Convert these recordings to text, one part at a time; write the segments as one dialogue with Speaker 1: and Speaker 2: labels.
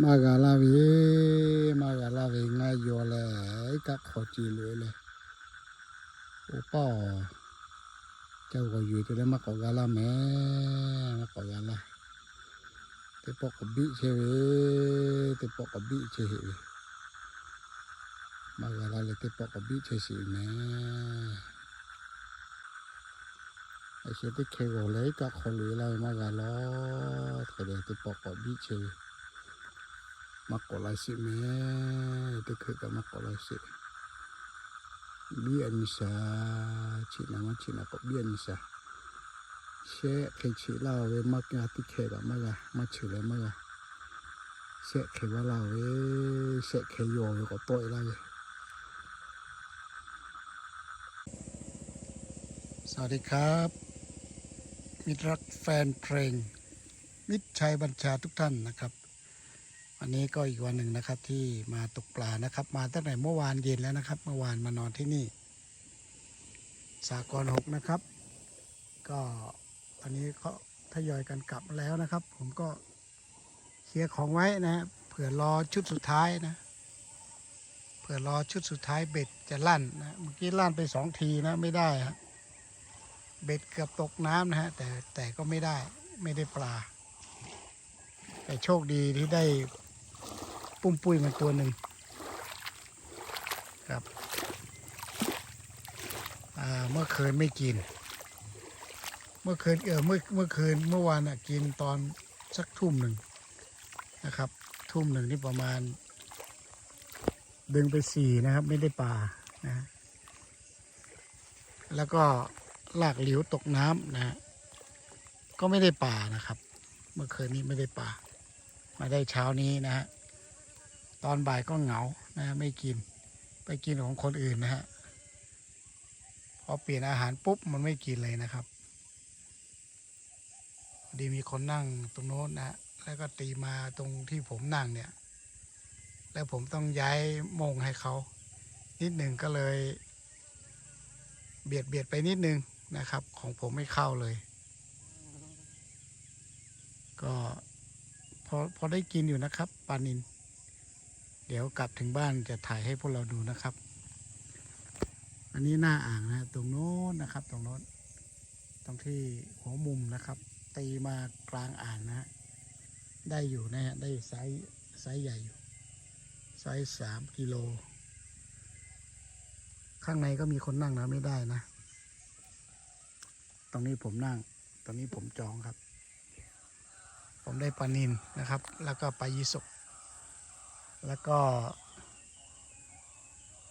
Speaker 1: มากาลาวีมากาลาวีง่ายโยเลยกับขอจีเลยเลยโอ้ป้อเจ้าก็อยู่ตัวนั้นมากอกาลาแม่มากอกาลาเตปอกบิเชวีเตปอกบิเชวมากาลาเลยเตปอกบิเชสีแม่ไอเชี่ยที่เคยบกเลยกับคนหรืออะไมากาลาเธอเดี๋ยวเตปอกบิเชว มาไรสิเบี้ยนิสาชินามันชินาก็เบี้ยนิสาเชะเคยชิลาเวมากงาที่เคกับมากะมาชิเลยมากะเชะเคว่าลาเวเชะเคยโยเวก็ต่อยลาเวสวัสดีครับ มิตรรักแฟนเพลง มิตรชัยบัญชาทุกท่านนะครับ วันนี้ก็อีกวันหนึ่งนะครับที่มาตกปลานะครับ มาตั้งแต่เมื่อวานเย็นแล้วนะครับ เมื่อวานมานอนที่นี่ สากรหกนะครับ ก็ตอนนี้เขาทยอยกันกลับแล้วนะครับ ผมก็เคลียร์ของไว้นะฮะเผื่อรอชุดสุดท้ายนะเผื่อรอชุดสุดท้ายเบ็ดจะลั่นนะเมื่อกี้ลั่นไปสองทีนะไม่ได้ฮะเบ็ดเกือบตกน้ำนะฮะแต่แต่ก็ไม่ได้ไม่ได้ปลา แต่โชคดีที่ได้ ปุ้มปุ้ยมาตัวหนึ่งครับเมื่อคืนไม่กิน เมื่อคืนเออเมื่อเมื่อคืนเมื่อวานอะกินตอนสักทุ่มหนึ่งนะครับ ทุ่มหนึ่งนี่ประมาณ ดึงไปสี่นะครับ ไม่ได้ปลานะแล้วก็ลากหลิวตกน้ำนะก็ไม่ได้ปลานะครับ เมื่อคืนนี้ไม่ได้ปลามาได้เช้านี้นะฮะ ตอนบ่ายก็เหงานะไม่กิน ไปกินของคนอื่นนะฮะพอเปลี่ยนอาหารปุ๊บมันไม่กินเลยนะครับดีมีคนนั่งตรงโน้นนะฮะแล้วก็ตีมาตรงที่ผมนั่งเนี่ย แล้วผมต้องย้ายมงให้เขานิดหนึ่งก็เลย เบียดเบียดไปนิดนึงนะครับ ของผมไม่เข้าเลย ก็พอพอได้กินอยู่นะครับปลานิน ดี๋ยวกลับถึงบ้านจะถ่ายให้พวกเราดูนะครับ อันนี้หน้าอ่างนะตรงโน้นนะครับ ตรงโน้น ตรงที่หัวมุมนะครับ ตีมากลางอ่างนะฮะได้อยู่นะฮะได้ไซส์ไซส์ใหญ่อยู่ไซส์สามกิโล ข้างในก็มีคนนั่งนะไม่ได้นะ ตรงนี้ผมนั่ง ตรงนี้ผมจองครับ ผมได้ปลานินนะครับ แล้วก็ปลายีสก แล้วก็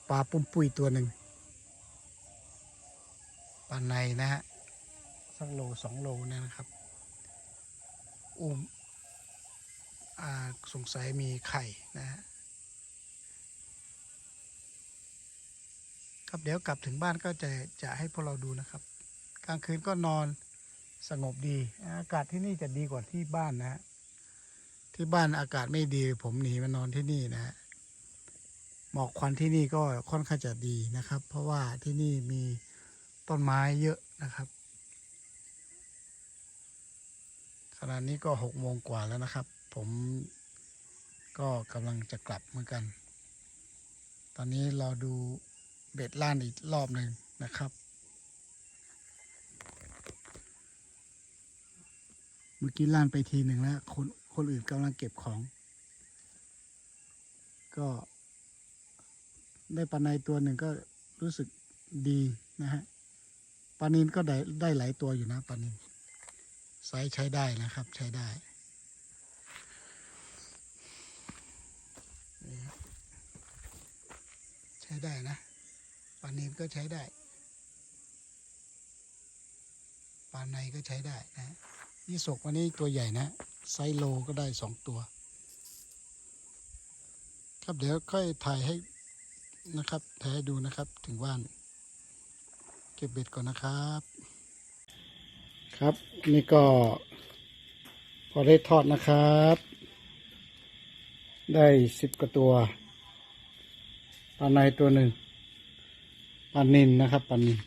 Speaker 1: ปลาปุ้มปุ้ยตัวหนึ่งปลาในนะฮะสักโลสองโลเนยนะครับอุ้มอ่าสงสัยมีไข่นะฮะครับเดี๋ยวกลับถึงบ้านก็จะจะให้พวกเราดูนะครับ กลางคืนก็นอนสงบดี อากาศที่นี่จะดีกว่าที่บ้านนะฮะ ที่บ้านอากาศไม่ดี ผมหนีมานอนที่นี่นะหมอกควันที่นี่ก็ค่อนข้างจะดีนะครับ เพราะว่าที่นี่มีต้นไม้เยอะนะครับขณะนี้ก็หกโมงกว่าแล้วนะครับ ผมก็กำลังจะกลับเหมือนกัน ตอนนี้เราดูเบ็ดล่านอีกรอบหนึ่งนะครับ เมื่อกี้ล่านไปทีหนึ่งแล้วคน คนอื่นกำลังเก็บของ ก็ได้ปลาในตัวหนึ่งก็รู้สึกดีนะฮะปลานินก็ได้ได้หลายตัวอยู่นะปลานินไซส์ใช้ได้นะครับ ใช้ได้ใช้ได้นะปลานินก็ใช้ได้ปลาในก็ใช้ได้นะยี่สกวันนี้ตัวใหญ่นะ ไซโลก็ได้สองตัว ครับเดี๋ยวค่อยถ่ายให้นะครับถ่ายให้ดูนะครับถึงบ้าน เก็บเบ็ดก่อนนะครับ ครับนี่ก็ พอได้ทอดนะครับ ได้สิบกว่าตัวปลาในตัวหนึ่งปลานินนะครับปลานิน